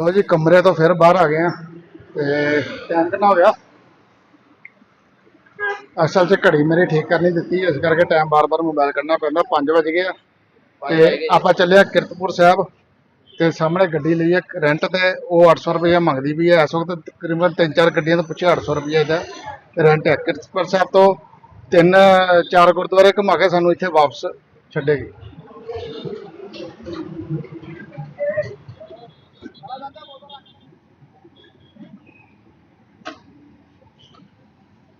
ਲੋ ਜੀ ਕਮਰੇ ਤੋਂ ਫਿਰ ਬਾਹਰ ਆ ਗਏ ਆ। ਤੇ ਟਾਈਮ ਕਿੰਨਾ ਹੋ ਗਿਆ? ਅਸਲ 'ਚ ਘੜੀ ਮੇਰੀ ਠੀਕ ਕਰਨੀ ਦਿੱਤੀ ਇਸ ਕਰਕੇ ਟਾਈਮ ਬਾਰ-ਬਾਰ ਮੋਬਾਈਲ ਕੱਢਣਾ ਪੈਂਦਾ 5 ਵਜ ਗਏ ਆ। ਤੇ ਆਪਾਂ ਚੱਲੇ ਆ ਕਿਰਤਪੁਰ ਸਾਹਿਬ ਤੇ ਸਾਹਮਣੇ ਗੱਡੀ ਲਈ ਹੈ ਰੈਂਟ ਤੇ ਉਹ 800 ਰੁਪਏ ਮੰਗਦੀ ਵੀ ਹੈ ਇਸ ਵਕਤ ਤਕਰੀਬਨ ਤਿੰਨ ਚਾਰ ਗੱਡੀਆਂ ਤੋਂ ਪੁੱਛਿਆ 800 ਰੁਪਏ ਇਹਦਾ ਰੈਂਟ ਹੈ। ਕਿਰਤਪੁਰ ਸਾਹਿਬ ਤੋਂ ਤਿੰਨ ਚਾਰ ਗੁਰਦੁਆਰੇ ਘੁਮਾ ਕੇ ਸਾਨੂੰ ਇੱਥੇ ਵਾਪਸ ਛੱਡੇਗੀ।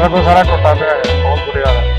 ਸਾਰਾ ਕੁਝ ਸਾਰਾ ਟੁੱਟਾ ਪਿਆ ਹੈ ਬਹੁਤ ਬੁਰੇ ਹਾਲ ਹੈ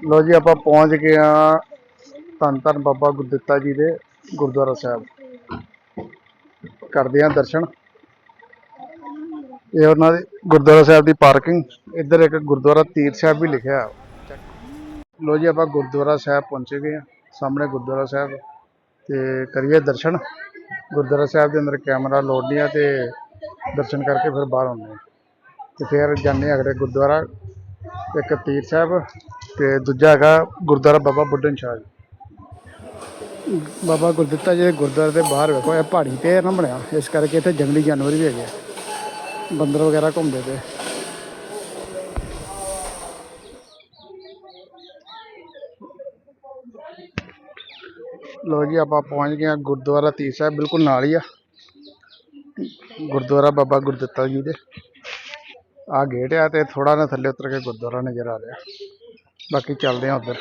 ਲੋ ਜੀ, ਆਪਾਂ ਪਹੁੰਚ ਗਏ ਆ ਧੰਨ ਧੰਨ ਬਾਬਾ ਗੁਰਦਿੱਤਾ ਜੀ ਦੇ ਗੁਰਦੁਆਰਾ ਸਾਹਿਬ। ਕਰਦੇ ਆ ਦਰਸ਼ਨ। ਇਹ ਉਹਨਾਂ ਦੇ ਗੁਰਦੁਆਰਾ ਸਾਹਿਬ ਦੀ ਪਾਰਕਿੰਗ, ਇੱਧਰ ਇੱਕ ਗੁਰਦੁਆਰਾ ਤੀਰ ਸਾਹਿਬ ਵੀ ਲਿਖਿਆ ਲੋ ਜੀ, ਆਪਾਂ ਗੁਰਦੁਆਰਾ ਸਾਹਿਬ ਪਹੁੰਚੇ ਗਏ ਆ ਸਾਹਮਣੇ ਗੁਰਦੁਆਰਾ ਸਾਹਿਬ। ਤੇ ਕਰੀਏ ਦਰਸ਼ਨ। ਗੁਰਦੁਆਰਾ ਸਾਹਿਬ ਦੇ ਅੰਦਰ ਕੈਮਰਾ ਲੋਡ ਨਹੀਂ ਆ ਤੇ ਦਰਸ਼ਨ ਕਰਕੇ ਫਿਰ ਬਾਹਰ ਆਉਂਦੇ ਆ ਤੇ ਫਿਰ ਜਾਂਦੇ ਆ ਅਗਲੇ ਗੁਰਦੁਆਰਾ, ਇੱਕ ਤੀਰ ਸਾਹਿਬ। ਤੇ ਦੂਜਾ ਹੈਗਾ ਗੁਰਦੁਆਰਾ ਬਾਬਾ ਬੁੱਢਨ ਸ਼ਾਹ ਜੀ। ਬਾਬਾ ਗੁਰਦਿੱਤਾ ਜੀ ਦੇ ਗੁਰਦੁਆਰੇ ਦੇ ਬਾਹਰ ਵੇਖੋ ਇਹ ਪਹਾੜੀ ਤੇ ਨਾ ਬਣਿਆ। ਇਸ ਕਰਕੇ ਇੱਥੇ ਜੰਗਲੀ ਜਾਨਵਰ ਵੀ ਹੈਗੇ। ਬੰਦਰ ਵਗੈਰਾ ਘੁੰਮਦੇ ਪਏ। ਲੋ ਜੀ ਆਪਾਂ ਪਹੁੰਚ ਗਏ ਆ ਗੁਰਦੁਆਰਾ ਤੀਰ ਸਾਹਿਬ ਬਿਲਕੁਲ ਨਾਲ ਹੀ ਆ। ਗੁਰਦੁਆਰਾ ਬਾਬਾ ਗੁਰਦਿੱਤਾ ਜੀ ਦੇ। ਆ ਗੇਟ ਆ ਤੇ ਥੋੜਾ ਨਾ ਥੱਲੇ ਉਤਰ ਕੇ ਗੁਰਦੁਆਰਾ ਨਜ਼ਰ ਆ ਰਿਹਾ। ਬਾਕੀ ਚੱਲਦੇ ਆ ਉੱਧਰ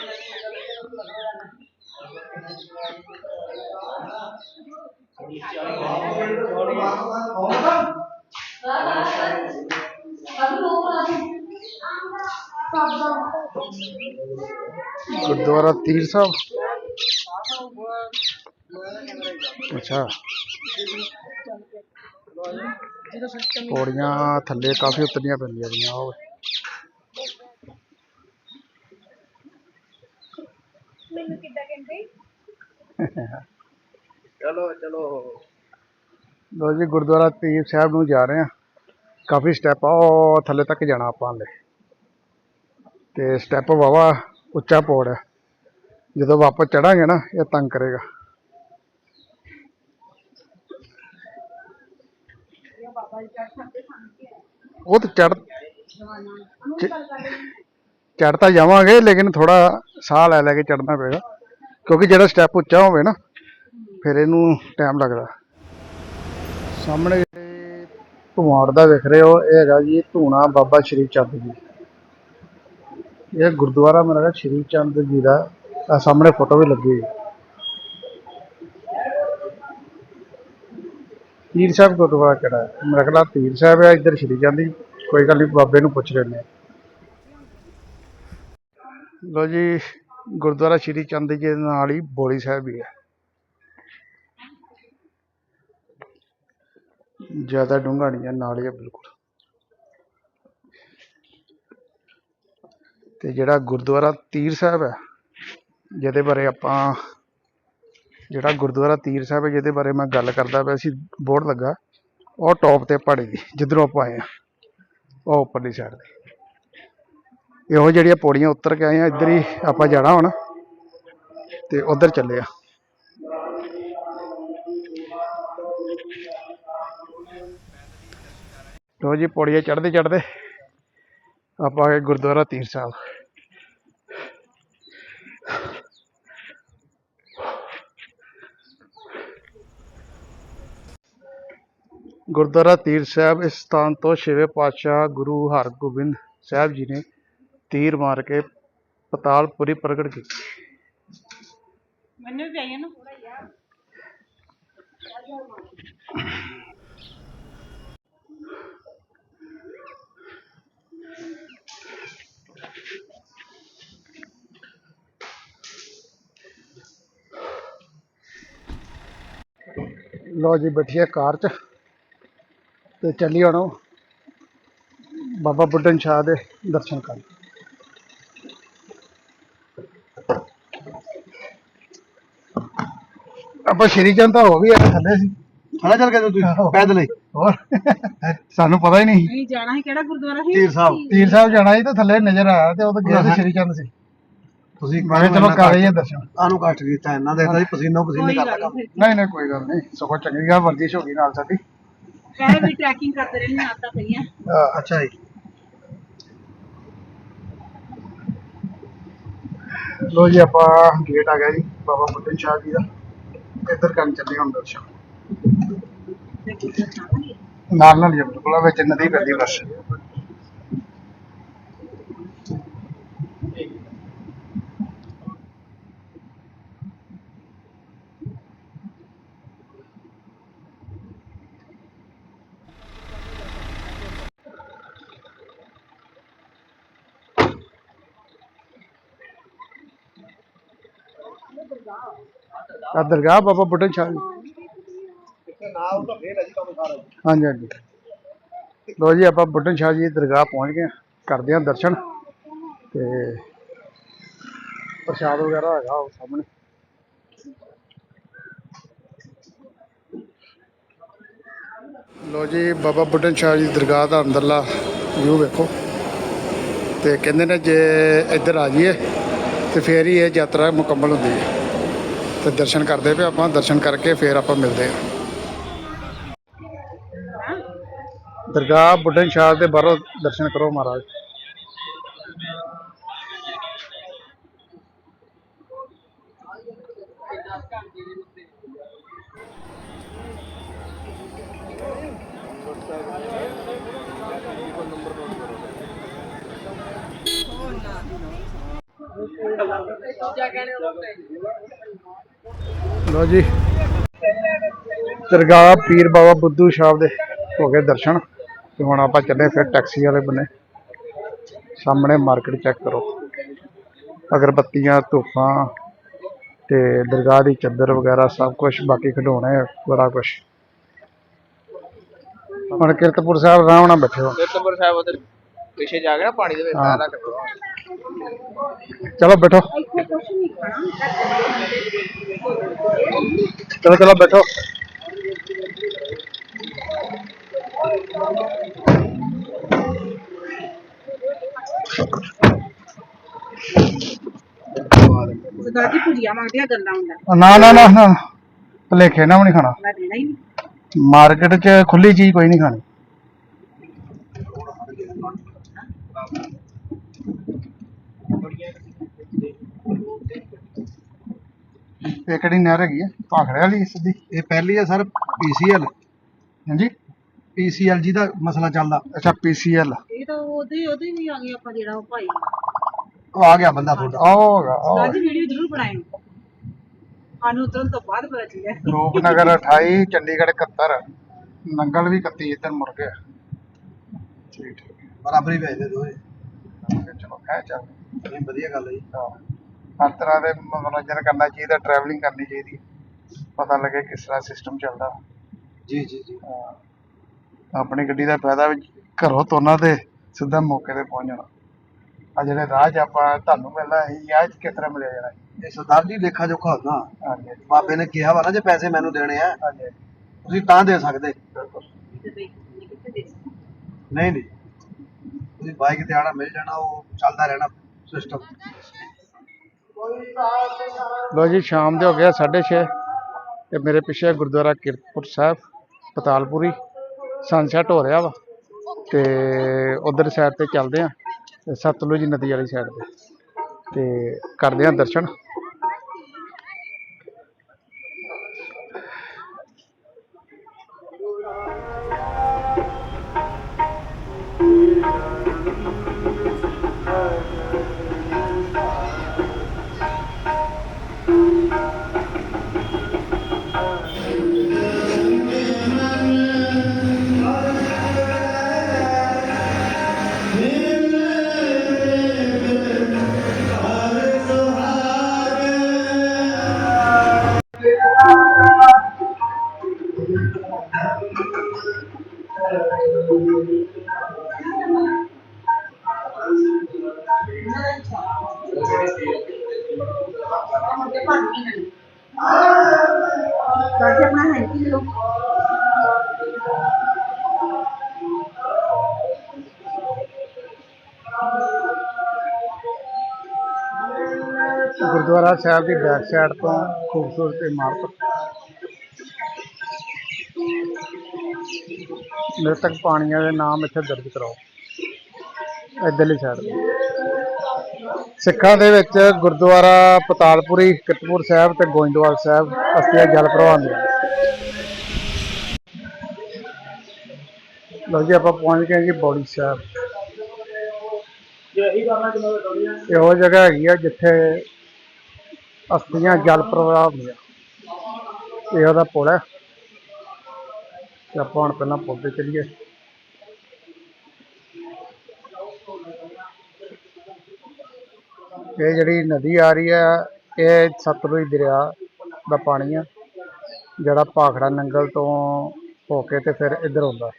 ਗੁਰਦੁਆਰਾ ਤੀਰ ਸਾਹਿਬ ਅੱਛਾ ਪੌੜੀਆਂ ਥੱਲੇ ਕਾਫੀ ਉਤਰਨੀਆਂ ਪੈਂਦੀਆਂ ਰਹੀਆਂ ਉਹ ਮੈਨੂੰ ਕਿੱਦਾਂ ਕਹਿੰਦੇ? ਚਲੋ ਚਲੋ। ਲੋ ਜੀ ਗੁਰਦੁਆਰਾ ਤੀਰ ਸਾਹਿਬ ਨੂੰ ਜਾ ਰਹੇ ਆ ਕਾਫੀ ਸਟੈਪ ਆ ਉਹ ਥੱਲੇ ਤੱਕ ਜਾਣਾ ਆਪਾਂ ਹਲੇ। ਤੇ ਸਟੈਪ ਵਾਵਾ ਉੱਚਾ ਪੌੜ ਹੈ। ਜਦੋਂ ਵਾਪਸ ਚੜਾਂਗੇ ਨਾ ਇਹ ਤੰਗ ਕਰੇਗਾ। ਉਹ ਤੇ ਚੜ ਚੜ ਤਾਂ ਜਾਵਾਂਗੇ ਲੇਕਿਨ ਥੋੜਾ ਸਾਹ ਲੈ ਲੈ ਕੇ ਚੜਨਾ ਪਏਗਾ। ਕਿਉਂਕਿ ਜਿਹੜਾ ਸਟੈਪ ਉੱਚਾ ਹੋਵੇ ਨਾ, ਫਿਰ ਇਹਨੂੰ ਟਾਈਮ ਲੱਗਦਾ। ਸਾਹਮਣੇ ਜਿਹੜੇ ਧੂਆੜ ਦਾ ਵੇਖ ਰਹੇ ਹੋ, ਇਹ ਹੈਗਾ ਜੀ ਧੂਣਾ ਬਾਬਾ ਸ਼੍ਰੀ ਚੰਦ ਜੀ। ਇਹ ਗੁਰਦੁਆਰਾ ਮੇਰਾ ਹੈਗਾ ਸ਼੍ਰੀ ਚੰਦ ਜੀ ਦਾ। ਆਹ ਸਾਹਮਣੇ ਫੋਟੋ ਵੀ ਲੱਗੀ ਹੋਈ। ਹੈ ਤੀਰ ਸਾਹਿਬ ਗੁਰਦੁਆਰਾ ਕਿਹੜਾ ਹੈ? ਮੇਰਾ ਖਿਆਲ ਤੀਰ ਸਾਹਿਬ ਹੈ ਇੱਧਰ ਸ਼੍ਰੀ ਚੰਦ ਜੀ। ਕੋਈ ਗੱਲ ਨਹੀਂ ਬਾਬੇ ਨੂੰ ਪੁੱਛ ਲੈਂਦੇ ਲੋ ਜੀ, ਗੁਰਦੁਆਰਾ ਸ਼੍ਰੀ ਚੰਦ ਜੀ ਦੇ ਨਾਲ ਹੀ ਬੋਲੀ ਸਾਹਿਬ ਵੀ ਹੈ। ਜ਼ਿਆਦਾ ਡੂੰਘਾ ਨਹੀਂ ਹੈ, ਨਾਲ ਹੀ ਹੈ ਬਿਲਕੁਲ। ਤੇ ਜਿਹੜਾ ਗੁਰਦੁਆਰਾ ਤੀਰ ਸਾਹਿਬ ਹੈ, ਜਿਹਦੇ ਬਾਰੇ ਆਪਾਂ ਜਿਹੜਾ ਗੁਰਦੁਆਰਾ ਤੀਰ ਸਾਹਿਬ ਹੈ, ਜਿਹਦੇ ਬਾਰੇ ਮੈਂ ਗੱਲ ਕਰਦਾ ਪਿਆ ਸੀ ਬੋਰਡ ਲੱਗਾ। ਉਹ ਟੌਪ ਤੇ ਪਹਾੜੀ ਦੀ, ਜਿੱਧਰੋਂ ਆਪਾਂ ਆਏ ਆ ਉਹ ਉੱਪਰਲੀ ਸਾਈਡ ਤੇ। ਇਹੋ ਜਿਹੜੀਆਂ ਪੌੜੀਆਂ ਉੱਤਰ ਕੇ ਆਏ ਆ, ਇੱਧਰ ਹੀ ਆਪਾਂ ਜਾਣਾ ਹੁਣ ਤੇ ਉਧਰ ਚੱਲੇ ਆ। ਲੋ ਜੀ, ਪੌੜੀਆਂ ਚੜ੍ਹਦੇ ਚੜ੍ਹਦੇ ਆਪਾਂ ਆ ਗਏ ਗੁਰਦੁਆਰਾ ਤੀਰ ਸਾਹਿਬ। ਗੁਰਦੁਆਰਾ ਤੀਰ ਸਾਹਿਬ ਇਸ ਸਥਾਨ ਤੋਂ ਛੇਵੇਂ ਪਾਤਸ਼ਾਹ ਗੁਰੂ ਹਰਗੋਬਿੰਦ ਸਾਹਿਬ ਜੀ ਨੇ ਤੀਰ ਮਾਰ ਕੇ ਪਤਾਲਪੁਰੀ ਪ੍ਰਗਟ ਕੀਤੀ। ਮੈਨੂੰ ਵੀ ਆਈਏ ਨਾ। ਲੋ ਜੀ ਬੈਠੀਏ ਕਾਰ 'ਚ ਤੇ ਚੱਲੀ ਹੁਣ ਬਾਬਾ ਬੁੱਢਨ ਸ਼ਾਹ ਦੇ ਦਰਸ਼ਨ ਕਰਨ। ਆਪਾਂ ਸ਼੍ਰੀ ਚੰਦ ਤਾਂ ਹੋ ਵੀ ਆ ਥੱਲੇ ਸੀ। ਹਣਾ ਚੱਲ ਕੇ ਤੁਸੀਂ ਪੈਦਲ ਹੀ। ਹੋਰ? ਸਾਨੂੰ ਪਤਾ ਹੀ ਨਹੀਂ ਨਹੀਂ ਜਾਣਾ ਸੀ ਕਿਹੜਾ ਗੁਰਦੁਆਰਾ ਸੀ? ਤੀਰ ਸਾਹਿਬ। ਤੀਰ ਸਾਹਿਬ ਜਾਣਾ ਸੀ ਤਾਂ ਥੱਲੇ ਨਜ਼ਰ ਆਇਆ ਤੇ ਉਹ ਤਾਂ ਗਿਆ ਸੀ ਸ਼੍ਰੀ ਚੰਦ ਸੀ। ਤੁਸੀਂ ਮੈਂ ਕਿਹਾ ਚਲੋ ਕਰ ਦਰਸ਼ਨ। ਆਨੂੰ ਕਸ਼ਟ ਕੀਤਾ ਇਹਨਾਂ ਦੇ ਤਾਂ ਜੀ ਪਸੀਨੋ ਪਸੀਨੇ ਕੋਈ ਕਰ ਗੱਲ ਲਗਾ ਨਹੀਂ। ਨਹੀਂ ਕੋਈ ਗੱਲ ਨਹੀਂ। ਸਗੋਂ ਚੰਗੀ ਗੱਲ ਵਰਜਿਸ਼ ਹੋ ਗਈ ਨਾਲ ਸਾਡੀ। ਕਹੇ ਵੀ ਟਰੈਕਿੰਗ ਕਰਦੇ ਰਹਿੰਦੇ ਆਤਾ ਪਈਆਂ। ਅੱਛਾ ਜੀ। ਲੋ ਜੀ ਆਪਾਂ ਗੇਟ ਆ ਗਿਆ ਜੀ ਬਾਬਾ ਬੁੱਢਨ ਸ਼ਾਹ ਜੀ ਦਾ। ਇੱਧਰ ਕਰਨ ਚੱਲੇ ਹੁਣ ਦਰਸ਼ਨ। ਨਾਲ ਨਾਲ ਬਿਲਕੁਲ ਆ ਵਿੱਚ ਨਦੀ ਪੈਂਦੀ ਬਸ। ਆ ਦਰਗਾਹ ਬਾਬਾ ਬੁੱਢਨ ਸ਼ਾਹ ਜੀ। ਨਾਲ ਤਾਂ ਫੇਰ ਹੈ ਜੀ ਕੰਮ ਸਾਰਾ। ਹਾਂਜੀ ਹਾਂਜੀ। ਲੋ ਜੀ ਆਪਾਂ ਬੁੱਢਨ ਸ਼ਾਹ ਜੀ ਦੀ ਦਰਗਾਹ ਪਹੁੰਚ ਗਏ। ਕਰਦੇ ਹਾਂ ਦਰਸ਼ਨ। ਤੇ ਪ੍ਰਸ਼ਾਦ ਵਗੈਰਾ ਹੈਗਾ ਉਹ ਸਾਹਮਣੇ। ਲੋ ਜੀ ਬਾਬਾ ਬੁੱਢਨ ਸ਼ਾਹ ਜੀ ਦਰਗਾਹ ਦਾ ਅੰਦਰਲਾ ਵਿਊ ਵੇਖੋ। ਤੇ ਕਹਿੰਦੇ ਨੇ ਜੇ ਇੱਧਰ ਆ ਜਾਈਏ ਤੇ ਫੇਰ ਹੀ ਇਹ ਯਾਤਰਾ ਮੁਕੰਮਲ ਹੁੰਦੀ ਹੈ। ਤੇ ਦਰਸ਼ਨ ਕਰਦੇ ਪਏ, ਆਪਾਂ ਦਰਸ਼ਨ ਕਰਕੇ ਫਿਰ ਆਪਾਂ ਮਿਲਦੇ ਹਾਂ। ਦਰਗਾਹ ਬੁੱਢਣ ਸ਼ਾਹ ਦੇ ਬਾਹਰੋਂ ਦਰਸ਼ਨ ਕਰੋ ਮਹਾਰਾਜ। ਲੋ ਜੀ। ਦਰਗਾਹ ਪੀਰ ਬਾਬਾ ਬੁੱਧੂ ਸਾਹਿਬ ਦੇ ਹੋ ਗਏ ਦਰਸ਼ਨ। ਤੇ ਹੁਣ ਆਪਾਂ ਚੱਲੇ ਫਿਰ ਟੈਕਸੀ ਵਾਲੇ ਬੰਨੇ। ਸਾਹਮਣੇ ਮਾਰਕੀਟ ਚੈੱਕ ਕਰੋ। ਅਗਰਬੱਤੀਆਂ ਧੂਫਾਂ ਤੇ ਦਰਗਾਹ ਦੀ ਚੱਦਰ ਵਗੈਰਾ ਸਭ ਕੁਝ ਬਾਕੀ ਖਿਡੌਣੇ ਬੜਾ ਕੁਝ ਹੁਣ ਕੀਰਤਪੁਰ ਸਾਹਿਬ ਆਰਾਮ ਨਾਲ ਬੈਠੇ ਹੋ। ਕੀਰਤਪੁਰ ਸਾਹਿਬ ਉਧਰ ਪਿੱਛੇ ਜਾ ਕੇ ਨਾ ਪਾਣੀ ਦੇ ਵਿੱਚ ਰੱਖ ਦੋ ਚਲੋ ਬੈਠੋ। ਇੱਥੇ ਕੁਝ ਨਹੀਂ ਖਾਣਾ। ਚਲੋ ਚਲੋ ਬੈਠੋ। ਜੀ ਭੁਜੀਆ ਮੰਗਦੇ ਆ ਗੱਲਾਂ ਹੁੰਦਾ। ਨਾ ਨਾ ਨਾ ਨਾ। ਭਲੇਖੇ ਨਾ ਵੀ ਨਹੀਂ ਖਾਣਾ। ਮੈਂ ਦੇਣਾ ਹੀ ਨਹੀਂ ਮਾਰਕੀਟ 'ਚ ਖੁੱਲੀ ਚੀਜ਼ ਕੋਈ ਨਹੀਂ ਖਾਣੀ। ਇਹ ਕਿਹੜੀ ਨਹਿਰ ਹੈਗੀ ਹੈ ਭਾਖੜੇ ਵਾਲੀ ਸਿੱਧੀ। ਇਹ ਪਹਿਲੀ ਹੈ ਸਰ ਪੀਸੀਐਲ। ਹਾਂਜੀ? ਪੀਸੀਐਲ ਜੀ ਦਾ ਮਸਲਾ ਚੱਲਦਾ। ਅੱਛਾ ਪੀਸੀਐਲ। ਇਹ ਤਾਂ ਉਹਦੇ ਉਹਦੇ ਵੀ ਆ ਗਏ ਆਪਾਂ ਜਿਹੜਾ ਉਹ ਭਾਈ। ਉਹ ਆ ਗਿਆ ਬੰਦਾ ਤੁਹਾਡਾ ਉਹ ਸਰਦਾਰ ਜੀ ਵੀਡੀਓ ਜ਼ਰੂਰ ਬਣਾਇਓ। ਸਾਨੂੰ ਉਤਰਨ ਤੋਂ ਬਾਅਦ ਪਤਾ ਚੱਲਿਆ। ਰੂਪਨਗਰ 28 ਚੰਡੀਗੜ੍ਹ 71 ਨੰਗਲ ਵੀ 31 ਇੱਧਰ ਮੁੜ ਗਿਆ। ਠੀਕ ਠੀਕ। ਬਰਾਬਰੀ ਭੇਜਦੇ ਦੋਏ ਹੈ। ਚਲੋ ਹੈ ਚੱਲ। ਇਹ ਵਧੀਆ ਗੱਲ ਹੈ ਜੀ। ਹਾਂ। ਹਰ ਤਰ੍ਹਾਂ ਦੇ ਮਨੋਰੰਜਨ ਕਰਨਾ ਚਾਹੀਦਾ ਟਰੈਵਲਿੰਗ ਕਰਨੀ ਚਾਹੀਦੀ ਪਤਾ ਲੱਗੇ ਕਿਸ ਤਰ੍ਹਾਂ ਸਿਸਟਮ ਚੱਲਦਾ। ਜੀ ਜੀ ਜੀ। ਆਪਣੀ ਗੱਡੀ ਦਾ ਫਾਇਦਾ ਵੀ ਘਰੋਂ ਤੁਰਨਾ ਤੇ ਸਿੱਧਾ ਮੌਕੇ ਤੇ ਪਹੁੰਚ ਜਾਣਾ। ਆ ਜਿਹੜੇ ਰਾਹ 'ਚ ਆਪਾਂ ਤੁਹਾਨੂੰ ਮਿਲਣਾ ਸੀ ਆਹ ਕਿਸ ਤਰ੍ਹਾਂ ਮਿਲਿਆ ਜਾਣਾ। ਇਹ ਸਰਦਾਰ ਜੀ ਲੇਖਾ ਜੋਖਾ ਹੁੰਦਾ। ਹਾਂਜੀ ਬਾਬੇ ਨੇ ਕਿਹਾ ਵਾ ਨਾ ਜੇ ਪੈਸੇ ਮੈਨੂੰ ਦੇਣੇ ਆ ਹਾਂਜੀ ਤੁਸੀਂ ਤਾਂ ਦੇ ਸਕਦੇ। ਬਿਲਕੁਲ। ਨਹੀਂ ਨਹੀਂ। ਤੁਸੀਂ ਬਾਈਕ ਤੇ ਆਣਾ ਮਿਲ ਜਾਣਾ ਉਹ ਚੱਲਦਾ ਰਹਿਣਾ ਸਿਸਟਮ ਲੋ ਜੀ, ਸ਼ਾਮ ਦੇ ਹੋ ਗਿਆ 6:30 ਤੇ ਮੇਰੇ ਪਿੱਛੇ ਗੁਰਦੁਆਰਾ ਕੀਰਤਪੁਰ ਸਾਹਿਬ, ਪਤਾਲਪੁਰੀ ਸਨਸੈਟ ਹੋ ਰਿਹਾ ਵਾ ਤੇ ਉਧਰ ਸਾਈਡ ਤੇ ਚੱਲਦੇ ਆ, ਤੇ ਸਤਲੁਜ ਨਦੀ ਵਾਲੀ ਸਾਈਡ ਤੇ ਤੇ ਕਰਦੇ ਆ ਦਰਸ਼ਨ। ਗੁਰਦੁਆਰਾ ਸਾਹਿਬ ਦੀ ਬੈਕ ਸਾਈਡ ਤੋਂ ਖੂਬਸੂਰਤ ਇਮਾਰਤ। ਮ੍ਰਿਤਕ ਪਾਣੀਆਂ ਦੇ ਨਾਮ ਇੱਥੇ ਦਰਜ ਕਰਾਓ। ਇੱਧਰਲੀ ਸਾਈਡ ਤੇ। ਸਿੱਖਾਂ ਦੇ ਵਿੱਚ ਗੁਰਦੁਆਰਾ ਪਤਾਲਪੁਰੀ ਕਿਰਤਪੁਰ ਸਾਹਿਬ ਤੇ ਗੋਇੰਦਵਾਲ ਸਾਹਿਬ ਅਸਥੀਆਂ ਜਲ ਪ੍ਰਵਾਹ ਨੇ। ਲਓ ਜੀ, ਆਪਾਂ ਪਹੁੰਚ ਗਏ ਜੀ ਬੌੜੀ ਸਾਹਿਬ। ਇਹੋ ਜਗ੍ਹਾ ਹੈਗੀ ਆ ਜਿੱਥੇ ਅਸਥੀਆਂ ਜਲ ਪ੍ਰਵਾਹ ਹੁੰਦੀਆਂ ਇਹ ਉਹਦਾ ਪੁਲ ਹੈ। ਤੇ ਆਪਾਂ ਹੁਣ ਪਹਿਲਾਂ ਪੁਲ ਤੇ ਚੱਲੀਏ। ਇਹ ਜਿਹੜੀ ਨਦੀ ਆ ਰਹੀ ਹੈ ਇਹ ਸਤਲੁਜ ਦਰਿਆ ਦਾ ਪਾਣੀ ਆ, ਜਿਹੜਾ ਭਾਖੜਾ ਨੰਗਲ ਤੋਂ ਹੋ ਕੇ ਤੇ ਫਿਰ ਇੱਧਰ ਆਉਂਦਾ।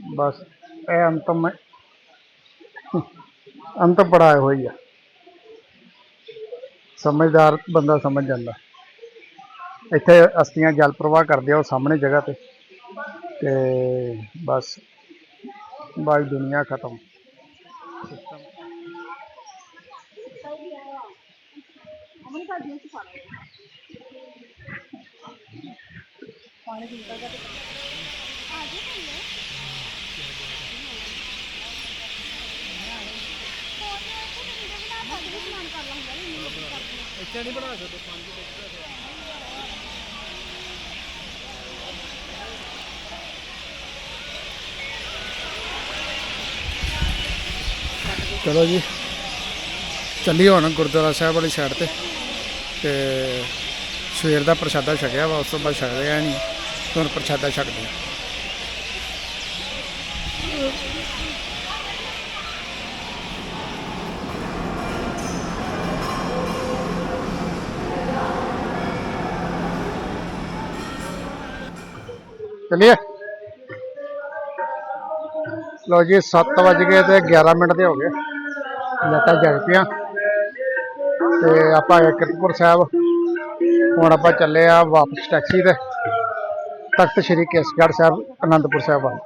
ਬਸ, ਇਹ ਅੰਤਮ ਅੰਤ ਬੜਾ ਹੋਈ ਆ। ਸਮਝਦਾਰ ਬੰਦਾ ਸਮਝ ਜਾਂਦਾ। ਇੱਥੇ ਅਸਤੀਆਂ ਜਲ ਪ੍ਰਵਾਹ ਕਰਦੇ ਆ ਉਹ ਸਾਹਮਣੇ ਜਗ੍ਹਾ ਤੇ। ਤੇ ਬਸ ਬਾਈ ਦੁਨੀਆ ਖਤਮ। ਚਲੋ ਜੀ। ਚੱਲੀ ਹੁਣ ਗੁਰਦੁਆਰਾ ਸਾਹਿਬ ਵਾਲੀ ਸਾਈਡ ਤੇ। ਤੇ ਸਵੇਰ ਦਾ ਪ੍ਰਸ਼ਾਦਾ ਛਕਿਆ ਵਾ, ਉਸ ਤੋਂ ਬਾਅਦ ਛਕ ਰਿਹਾ ਨਹੀਂ। ਹੁਣ ਪ੍ਰਸ਼ਾਦਾ ਛਕਦੇ ਹਾਂ ਚਲਿਏ। ਲਓ ਜੀ 7 ਵਜ ਗਏ ਤੇ 11 ਮਿੰਟ ਦੇ ਹੋ ਗਏ। ਲਾਈਟਾਂ ਜਗ ਪਿਆ ਤੇ ਆਪਾਂ ਕਿਰਤਪੁਰ ਸਾਹਿਬ, ਹੁਣ ਆਪਾਂ ਚੱਲੇ ਆ ਵਾਪਸ ਟੈਕਸੀ ਤੇ। ਤਖਤ ਸ੍ਰੀ ਕੇਸਗੜ੍ਹ ਸਾਹਿਬ, ਅਨੰਦਪੁਰ ਸਾਹਿਬ ਵੱਲ।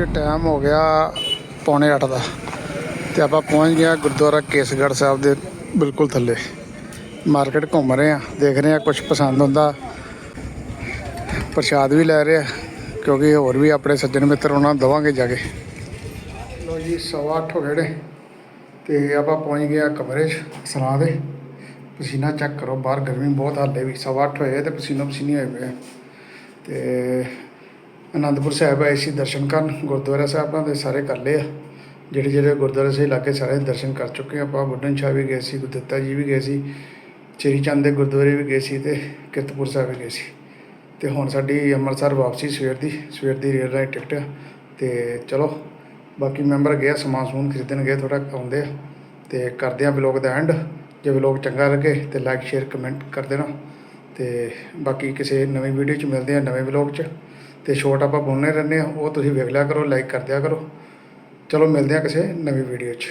ਲਓ ਟਾਈਮ ਹੋ ਗਿਆ ਪੌਣੇ 8 ਦਾ ਤੇ ਆਪਾਂ ਪਹੁੰਚ ਗਿਆ ਗੁਰਦੁਆਰਾ ਕੇਸਗੜ੍ਹ ਸਾਹਿਬ ਦੇ ਬਿਲਕੁਲ ਥੱਲੇ। ਮਾਰਕੀਟ ਘੁੰਮ ਰਹੇ ਆ ਦੇਖ ਰਹੇ ਆ ਕੁਝ ਪਸੰਦ ਹੁੰਦਾ। ਪ੍ਰਸ਼ਾਦ ਵੀ ਲੈ ਰਹੇ ਆ ਕਿਉਂਕਿ ਹੋਰ ਵੀ ਆਪਣੇ ਸੱਜਣ ਮਿੱਤਰ ਉਹਨਾਂ ਨੂੰ ਦਵਾਂਗੇ ਜਾ ਕੇ। ਲੋ ਜੀ, ਸਵਾ ਅੱਠ ਹੋ ਗਏ ਨੇ ਤੇ ਆਪਾਂ ਪਹੁੰਚ ਗਏ ਆ ਕਮਰੇ 'ਚ ਸਰਾਂ ਦੇ। ਪਸੀਨਾ ਚੈੱਕ ਕਰੋ, ਬਾਹਰ ਗਰਮੀ ਬਹੁਤ ਹਾਲੇ ਵੀ ਸਵਾ ਅੱਠ ਹੋਏ ਤੇ ਪਸੀਨੋ ਪਸੀਨੀ ਹੋਏ ਪਏ ਆ। ਤੇ ਅਨੰਦਪੁਰ ਸਾਹਿਬ ਆਏ ਸੀ ਦਰਸ਼ਨ ਕਰਨ, ਗੁਰਦੁਆਰਾ ਸਾਹਿਬਾਂ ਦੇ ਸਾਰੇ ਕਰ ਲਏ ਆ। ਜਿਹੜੇ ਜਿਹੜੇ ਗੁਰਦੁਆਰੇ ਸੇ ਇਲਾਕੇ ਸਾਰੇ ਦਰਸ਼ਨ ਕਰ ਚੁੱਕੇ ਆ। ਆਪਾਂ ਬੁੱਢਨ ਸ਼ਾਹ ਵੀ ਗਏ ਸੀ ਗੁਰਦਿੱਤਾ ਜੀ ਵੀ ਗਏ ਸੀ, ਚੇਰੀ ਚੰਦ ਦੇ ਗੁਰਦੁਆਰੇ ਵੀ ਗਏ ਸੀ ਤੇ ਕਿਰਤਪੁਰ ਸਾਹਿਬ ਵੀ ਗਏ ਸੀ। ਤੇ ਹੁਣ ਸਾਡੀ ਅੰਮ੍ਰਿਤਸਰ ਵਾਪਸੀ ਸਵੇਰ ਦੀ ਸਵੇਰ ਦੀ ਰੇਲ ਰਾਈ ਟਿਕਟ ਆ। ਤੇ ਚਲੋ, ਬਾਕੀ ਮੈਂਬਰ ਗਿਆ ਸਮਾਨ ਸਮੂਨ ਖਰੀਦਣ ਗਏ ਥੋੜਾ ਆਉਂਦੇ ਆ। ਤੇ ਕਰਦੇ ਆ ਵਲੋਗ ਦਾ ਐਂਡ। ਜੇ ਵਲੋਗ ਚੰਗਾ ਲੱਗੇ ਤੇ ਲਾਈਕ, ਸ਼ੇਅਰ, ਕਮੈਂਟ ਕਰ ਦੇਣਾ। ਤੇ ਬਾਕੀ ਕਿਸੇ ਨਵੀਂ ਵੀਡੀਓ 'ਚ ਮਿਲਦੇ ਆ ਨਵੇਂ ਵਲੋਗ 'ਚ। ਤੇ ਸ਼ੋਰਟ ਆਪਾਂ ਪਾਉਂਦੇ ਰਹਿੰਦੇ ਹਾਂ, ਉਹ ਤੁਸੀਂ ਵੇਖ ਲਿਆ ਕਰੋ ਲਾਈਕ ਕਰ ਦਿਆ ਕਰੋ। ਚਲੋ ਮਿਲਦੇ ਹਾਂ ਕਿਸੇ ਨਵੀਂ ਵੀਡੀਓ 'ਚ।